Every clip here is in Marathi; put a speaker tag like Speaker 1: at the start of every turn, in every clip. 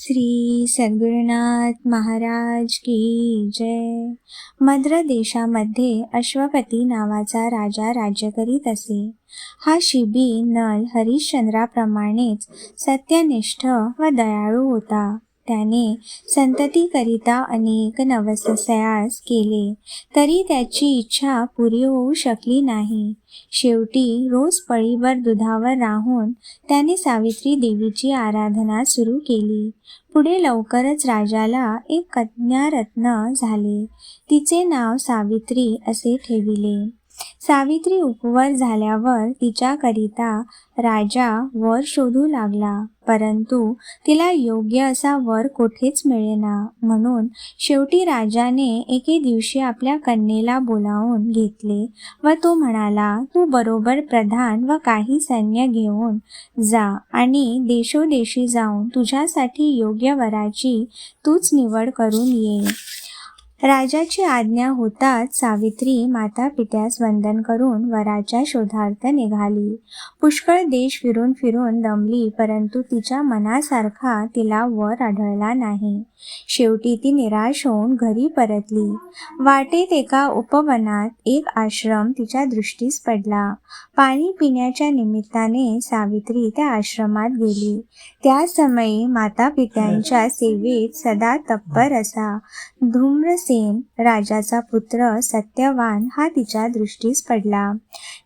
Speaker 1: श्री सद्गुरुनाथ महाराज की जय. मद्र देशामध्ये अश्वपती नावाचा राजा राज्य करीत असे. हा शिबी नल हरिश्चंद्राप्रमाणेच सत्यनिष्ठ व दयाळू होता. त्याने संततीकरिता अनेक नवसयास केले. तरी त्याची इच्छा पुरी होऊ शकली नाही. शेवटी रोज पळीवर दुधावर राहून त्याने सावित्री देवीची आराधना सुरू केली. पुढे लवकरच राजाला एक कन्यारत्न झाले. तिचे नाव सावित्री असे ठेविले. सावित्री उपवर झाल्यावर तिच्याकरिता राजा वर शोधू लागला. परंतु तिला योग्य असा वर कोठेच मिळेना म्हणून शेवटी राजाने एके दिवशी आपल्या कन्येला बोलावून घेतले व तो म्हणाला तू बरोबर प्रधान व काही सैन्य घेऊन जा आणि देशोदेशी जाऊन तुझ्यासाठी योग्य वराची तूच निवड करून ये. राजाची आज्ञा होताच सावित्री माता पित्यास वंदन करून वराच्या शोधार्थ निघाली. पुष्कळ देश फिरून फिरून दमली परंतु तिच्या मनासारखा तिला वर आढळला नाही. शेवटी ती निराश होऊन घरी परतली. वाटेत एका उपवनात एक आश्रम तिच्या दृष्टीस पडला. पाणी पिण्याच्या निमित्ताने सावित्री त्या आश्रमात गेली. त्या समयी माता पित्यांच्या सेवेत सदा तत्पर असा. सेन राजाचा पुत्र सत्यवान हा तिच्या दृष्टीस पडला.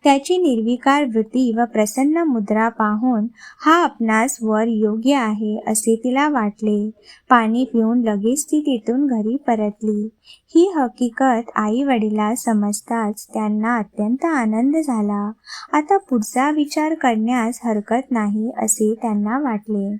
Speaker 1: त्याची निर्विकार वृत्ती व प्रसन्न मुद्रा पाहून हा आपणास वर योग्य आहे असे तिला वाटले. पाणी पिऊन लगेच ती तिथून घरी परतली. ही हकीकत आई वडिला समजताच त्यांना अत्यंत आनंद झाला. आता पुढचा विचार करण्यास हरकत नाही असे त्यांना वाटले.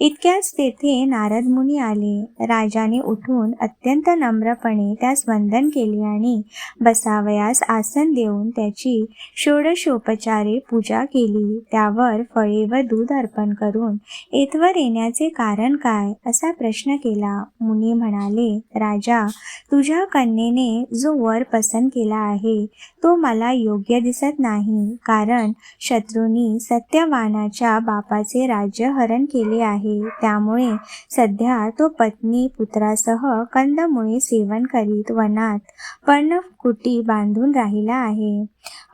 Speaker 1: इतक्याच तेथे नारद मुनी आले. राजाने उठून अत्यंत नम्रपणे त्यास वंदन केले आणि बसावयास आसन देऊन त्याची षोडशोपचारे पूजा केली. त्यावर फळे व दूध अर्पण करून येथवर येण्याचे कारण काय असा प्रश्न केला. मुनी म्हणाले राजा तुझ्या कन्येने जो वर पसंत केला आहे तो मला योग्य दिसत नाही. कारण शत्रूंनी सत्यवानाच्या बापाचे राज्य हरण केले आहे. त्यामुळे सध्या तो पत्नी पुत्रासह कंदमुळे सेवन करीत वनात. कुटी बांधून राहिला आहे.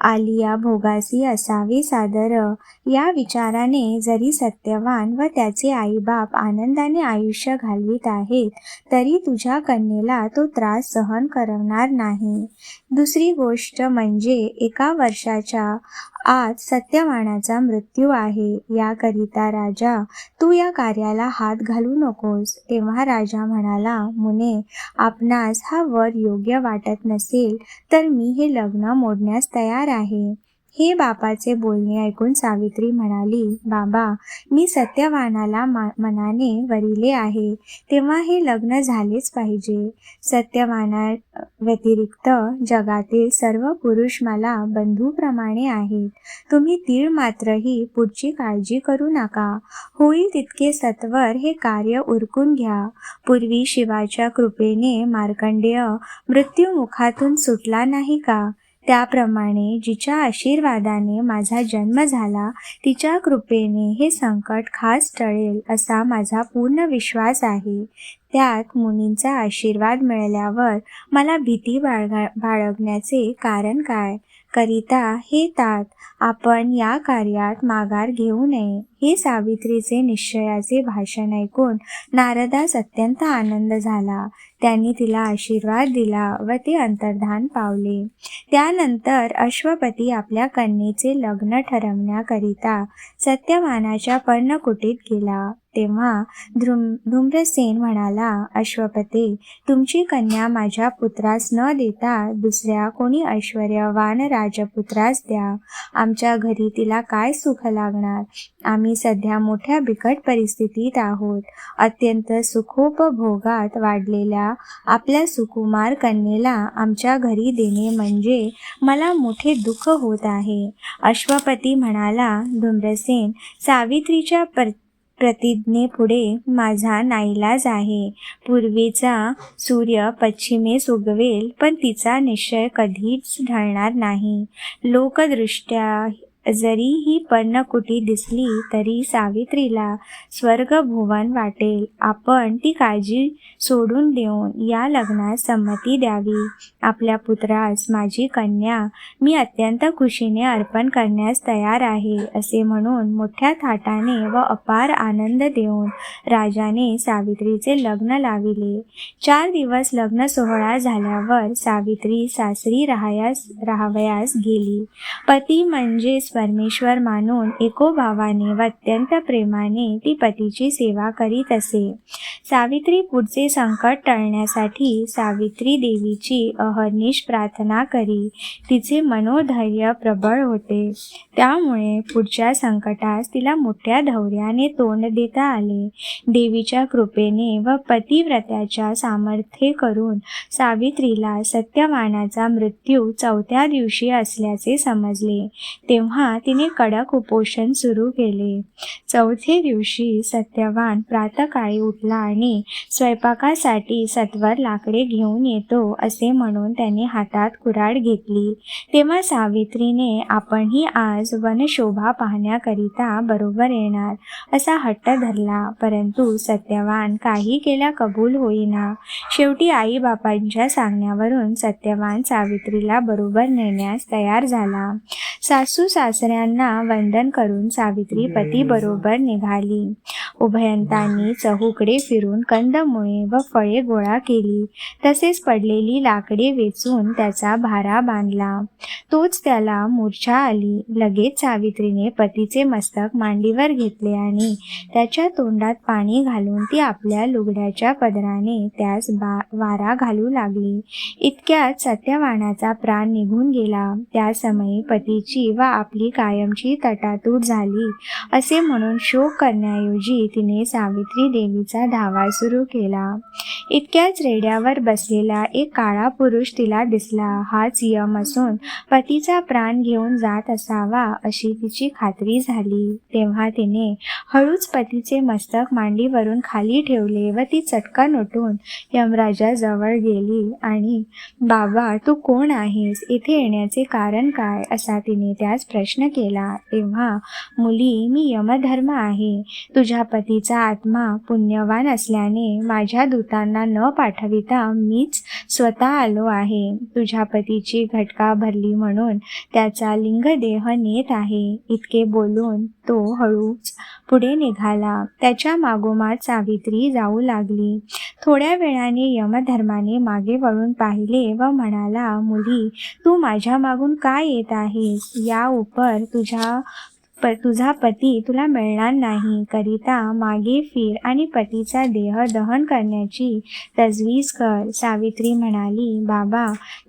Speaker 1: आलिया भोगासी असावे सादर. या विचाराने जरी सत्यवान व त्याचे आईबाप आनंदाने आयुष्य घालवित आहेत तरी तुझ्या कन्येला तो त्रास सहन करणार नाही. दुसरी गोष्ट म्हणजे एका वर्षाच्या आत सत्यवानाचा मृत्यू आहे. याकरिता राजा तू या कार्याला हात घालू नकोस. तेव्हा राजा म्हणाला मुने आपणास हा वर योग्य वाटत नसेल तर मी हे लग्न मोडण्यास तयार आहे. हे बापाचे बोलणे ऐकून सावित्री म्हणाली बाबा मी सत्यवानाला मनाने वरिले आहे. तेव्हा हे लग्न झालेच पाहिजे. सत्यवाना व्यतिरिक्त जगातील सर्व पुरुष मला बंधूप्रमाणे आहेत. तुम्ही तीळ मात्रही पुढची काळजी करू नका. होईल तितके सत्वर हे कार्य उरकून घ्या. पूर्वी शिवाच्या कृपेने मार्कंडेय मृत्यूमुखातून सुटला नाही का? त्याप्रमाणे जिच्या आशीर्वादाने माझा जन्म झाला तिच्या कृपेने हे संकट खास टळेल असा माझा पूर्ण विश्वास आहे. त्यात मुनींचा आशीर्वाद मिळाल्यावर मला भीती बाळगा बाळगण्याचे कारण काय? करिता हे तात आपण या कार्यात माघार घेऊ नये हे सावित्रीचे निश्चयाचे भाषण ऐकून नारदास अत्यंत आनंद झाला. त्यांनी तिला आशीर्वाद दिला व ते अंतर्धान पावले. त्यानंतर अश्वपती आपल्या कन्येचे लग्न ठरवण्याकरिता सत्यवानाच्या पर्णकुटीत गेला. तेव्हा धृम धूम्रसेन म्हणाला अश्वपते तुमची कन्या माझ्या पुत्रास न देता दुसऱ्या कोणी ऐश्वर्यवान राजपुत्रास द्या. आमच्या घरी तिला काय सुख लागणार? आम्ही सध्या मोठ्या बिकट परिस्थितीत आहोत. अत्यंत सुखोपभोगात वाढलेल्या आपल्या सुकुमार कन्येला आमच्या घरी देणे म्हणजे मला मोठे दुःख होत आहे. अश्वपती म्हणाला धुम्रसेन सावित्रीच्या पर प्रतिज्ञेपुढे माझा नाईलाज आहे. पूर्वीचा सूर्य पश्चिमेस उगवेल पण तिचा निश्चय कधीच ढळणार नाही. लोकदृष्ट्या जरी ही पर्णकुटी दिसली तरी सावित्रीला स्वर्ग भुवन वाटेल. आपण ती काळजी सोडून देऊन या लग्नास संमती द्यावी. आपल्या पुत्रास माझी कन्या मी अत्यंत खुशीने अर्पण करण्यास तयार आहे असे म्हणून मोठ्या थाटाने व अपार आनंद देऊन राजाने सावित्रीचे लग्न लाविले. चार दिवस लग्न सोहळा झाल्यावर सावित्री सासरी राहायास राहावयास गेली. पती म्हणजेच परमेश्वर मानून एकोभावाने व अत्यंत प्रेमाने ती पतीची सेवा करीत असे. सावित्री पुढचे संकट टळण्यासाठी सावित्री देवीची अहर्निश प्रार्थना करी. तिचे मनोधैर्य प्रबळ होते. त्यामुळे पुढच्या संकटास तिला मोठ्या धैर्याने तोंड देता आले. देवीच्या कृपेने व पतिव्रत्याच्या सामर्थ्ये करून सावित्रीला सत्यवानाचा मृत्यू चौथ्या दिवशी असल्याचे समजले. तेव्हा तिने कडक उपोषण सुरू केले. चौथे दिवशी सत्यवान प्रातकाळी उठला आणि स्वयंपाकासाठी सत्वर लाकडे घेऊन येतो असे म्हणून त्याने हातात कुऱ्हाड घेतली. तेव्हा सावित्रीने आपणही आज वनशोभा पाहण्याकरिता बरोबर येणार असा हट्ट धरला. परंतु सत्यवान काही केल्या कबूल होईना. शेवटी आई बापांच्या सांगण्यावरून सत्यवान सावित्रीला बरोबर नेण्यास तयार झाला. सासू सासऱ्यांना वंदन करून सावित्री पती बरोबर निघाली. उभयंतांनी चहूकडे फिरून कंदमुळे व फळे गोळा केली. तसेच पडलेली लाकडे वेचून त्याचा भारा बांधला. तोच त्याला मूर्छा आली. लगेच सावित्रीने पतीचे मस्तक मांडीवर घेतले आणि त्याच्या तोंडात पाणी घालून ती आपल्या लुगड्याच्या पदराने त्यास बा वारा घालू लागली. इतक्यात सत्यवानाचा प्राण निघून गेला. त्या समयी पतीची व आपली कायमची तटातूट झाली. असे म्हणून शोक करण्याऐवजी तिने सावित्री देवीचा धावा सुरू केला. इतक्याच रेड्यावर बसलेला एक काळा पुरुष तिला दिसला. हाच यम असून पतीचा प्राण घेऊन जात असावा अशी तिची खात्री झाली. तेव्हा तिने हळूच पतीचे मस्तक मांडीवरून खाली ठेवले व ती चटकन उठून यमराजाजवळ गेली आणि बाबा तू कोण आहेस? इथे येण्याचे कारण काय? असा तिने त्यास प्रश्न प्रश्न केला तेव्हा मुली मी यमधर्म आहे. तुझ्या पतीचा आत्मा पुण्यवान असल्याने माझ्या दूतांना न पाठविता मीच स्वतः आलो आहे. तुझ्या पतीची घटका भरली म्हणून त्याचा लिंगदेह नेत आहे. इतके बोलून तो हळूच पुढे निघाला. त्याच्या मागोमाग सावित्री जाऊ लागली. थोड्या वेळाने यमधर्माने मागे वळून पाहिले व म्हणाला मुली तू माझ्या मागून का येत आहेस? या उपर तुझ्या प तुझा पती तुला मिळणार नाही. करिता मागे फिर आणि पतीचा देह दहन करण्याची तजवीज कर. सावित्री म्हणाली बाबा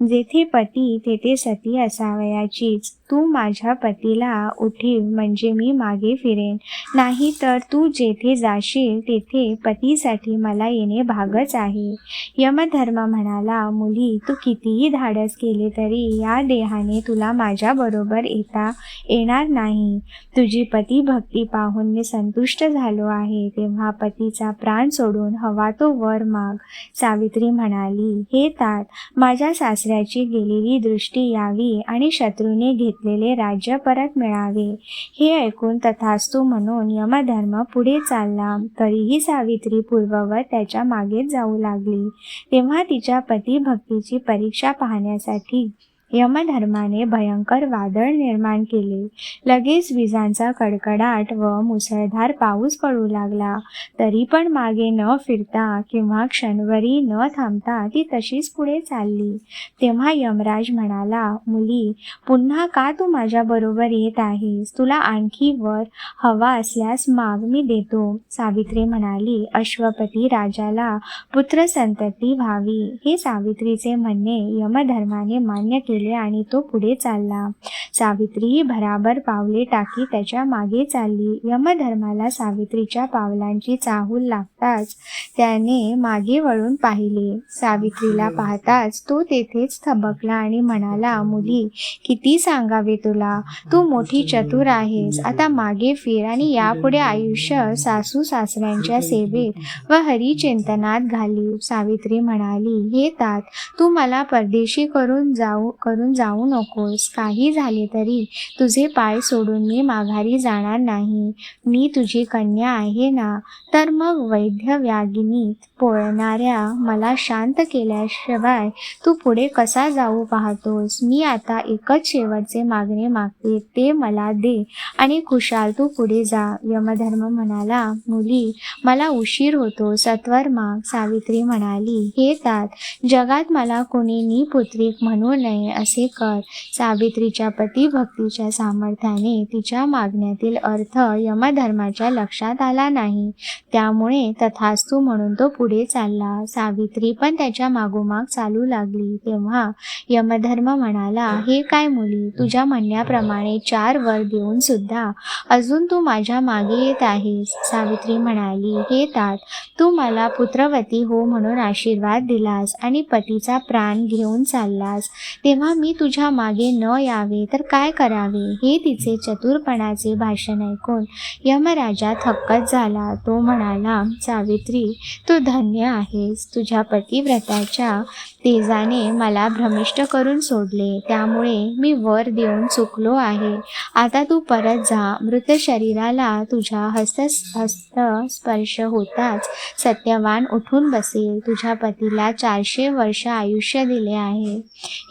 Speaker 1: जेथे पती तेथे सती असावयाचीच. तू माझ्या पतीला उठीव म्हणजे मी मागे फिरेन. नाही तर तू जेथे जाशील तेथे पतीसाठी मला येणे भागच आहे. यमधर्म म्हणाला मुली तू कितीही धाडस केले तरी या देहाने तुला माझ्याबरोबर येता येणार नाही. तुझी पती भक्ती पाहून मी संतुष्ट झालो आहे. तेव्हा पतीचा प्राण सोडून हवा तो वर माग. सावित्री म्हणाली हे तात माझ्या सासऱ्याची गेलेली दृष्टी यावी आणि शत्रूने घेत घेतलेले राज्य परत मिळावे. हे ऐकून तथास्तू म्हणून यमधर्म पुढे चालला. तरीही सावित्री पूर्ववत त्याच्या मागेच जाऊ लागली. तेव्हा तिच्या पती भक्तीची परीक्षा पाहण्यासाठी यमधर्माने भयंकर वादळ निर्माण केले. लगेच विजांचा कडकडाट व मुसळधार पाऊस पडू लागला. तरी पण मागे न फिरता किंवा क्षणभरी न थांबता ती तशीच पुढे चालली. तेव्हा यमराज म्हणाला मुली पुन्हा का तू माझ्याबरोबर येत आहेस? तुला आणखी वर हवा असल्यास माग मी देतो. सावित्री म्हणाली अश्वपती राजाला पुत्र संतती व्हावी. हे सावित्रीचे म्हणणे यमधर्माने मान्य केले. आणि तो पुढे चालला. सावित्री भराभर पावले टाकी त्याच्यामागे चालली. यमधर्माला सावित्रीच्या पावलांची चाहूल लागताच त्याने मागे वळून पाहिले. सावित्रीला पाहताच तो तेथेच थबकला आणि म्हणाला मुली किती सांगावे तुला? तू मोठी चतुर आहेस. आता मागे फिर आणि यापुढे आयुष्य सासू सासऱ्यांच्या सेवेत व हरिचिंतनात घाली सावित्री म्हणाली हे तात तू मला परदेशी करून जाऊ करून जाऊ नकोस. काही झाले तरी तुझे पाय सोडून मी माघारी जाणार नाही. मी तुझी कन्या आहे ना? तर मग वैद्य व्यागिनीत पोळणाऱ्या मला शांत केल्याशिवाय तू पुढे कसा जाऊ पाहतोस? मी आता एकच शेवटचे मागणे मागते ते मला दे आणि खुशाल तू पुढे जा. यमधर्म म्हणाला मुली मला उशीर होतो. सत्वर माग सावित्री म्हणाली हे तात जगात मला कोणी निपुत्रिक म्हणू नये. असे कर सावित्रीच्या पती भक्तीच्या सामर्थ्याने तिच्या मागण्यातील अर्थ यमधर्माच्या लक्षात आला नाही. त्यामुळे तथास्तू म्हणून तो पुढे चालला. सावित्री पण त्याच्या मागोमाग चालू लागली. तेव्हा यमधर्म म्हणाला हे काय मुली तुझ्या म्हणण्याप्रमाणे चार वर देऊन सुद्धा अजून तू माझ्या मागे येत आहेस. सावित्री म्हणाली हे तात तू मला पुत्रवती हो म्हणून आशीर्वाद दिलास आणि पतीचा प्राण घेऊन चाललास. तेव्हा मी तुझ्या मागे न यावे तर काय करावे? हे तिचे चतुरपणाचे भाषण ऐकून यमराजा थक्कच झाला. तो म्हणाला सावित्री तू धन्य आहेस. तुझ्या पतिव्रताच्या तेजाने मला भ्रमिष्ट करून सोडले. त्यामुळे मी वर देऊन चुकलो आहे. आता तू परत जा. मृत शरीराला तुझ्या हस्त हस्त स्पर्श होताच सत्यवान उठून बसेल. तुझ्या पतीला चारशे वर्ष आयुष्य दिले आहे.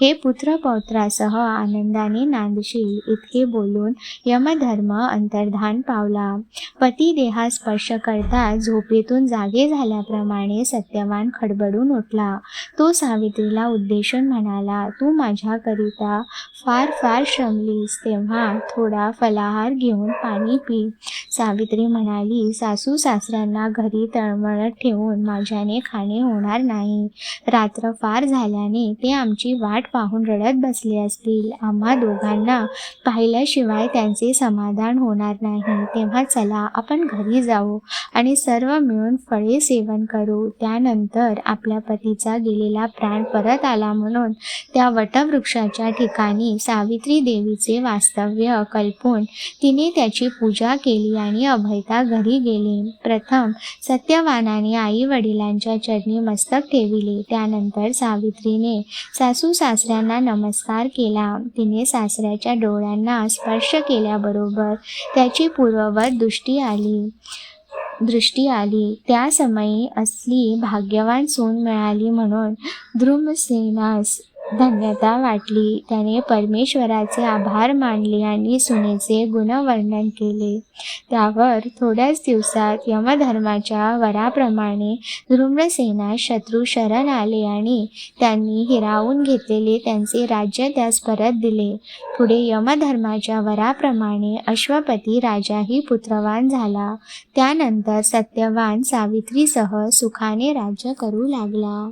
Speaker 1: हे पुत्र पौत्रासह आनंदाने नांदशील इतके बोलून यमधर्म अंतर्धान पावला. पती देहा स्पर्श करता झोपेतून जागे झाल्याप्रमाणे सत्यवान खडबडून उठला. तो सावित्रीला उद्देशून म्हणाला तू माझ्याकरिता फार फार श्रमलीस तेव्हा थोडा फलाहार घेऊन पाणी पी. सावित्री म्हणाली सासू सासऱ्यांना घरी तळमळत ठेवून माझ्याने खाणे होणार नाही. रात्र फार झाल्याने ते आमची वाट पाहून रडत बसले असतील. आम्हा दोघांना पाहिल्याशिवाय त्यांचे समाधान होणार नाही. तेव्हा चला आपण घरी जाऊ आणि सर्व मिळून फळे सेवन करू. त्यानंतर आपल्या पतीचा गेलेला प्राण परत आला म्हणून त्या वटवृक्षाच्या ठिकाणी सावित्री देवीचे वास्तव्य कल्पून तिने त्याची पूजा केली आणि अभयता घरी गेली. प्रथम सत्यवानाने आई वडिलांच्या चरणी मस्तक ठेविले. त्यानंतर सावित्रीने सासू सासऱ्यांना नमस्कार केला. तिने सासऱ्याच्या डोळ्यांना स्पर्श केल्याबरोबर त्याची पूर्ववत दृष्टी आली. दृष्टी आली. त्या समयी असली भाग्यवान सून मिळाली म्हणून ध्रुमसेनास धन्यता वाटली. त्याने परमेश्वराचे आभार मानले आणि सुनेचे गुणवर्णन केले. त्यावर थोड्याच दिवसात यमधर्माच्या वराप्रमाणे धृम्रसेना शत्रू शरण आले आणि त्यांनी हिरावून घेतलेले त्यांचे राज्य त्यास परत दिले. पुढे यमधर्माच्या वराप्रमाणे अश्वपती राजाही पुत्रवान झाला. त्यानंतर सत्यवान सावित्रीसह सुखाने राज्य करू लागला.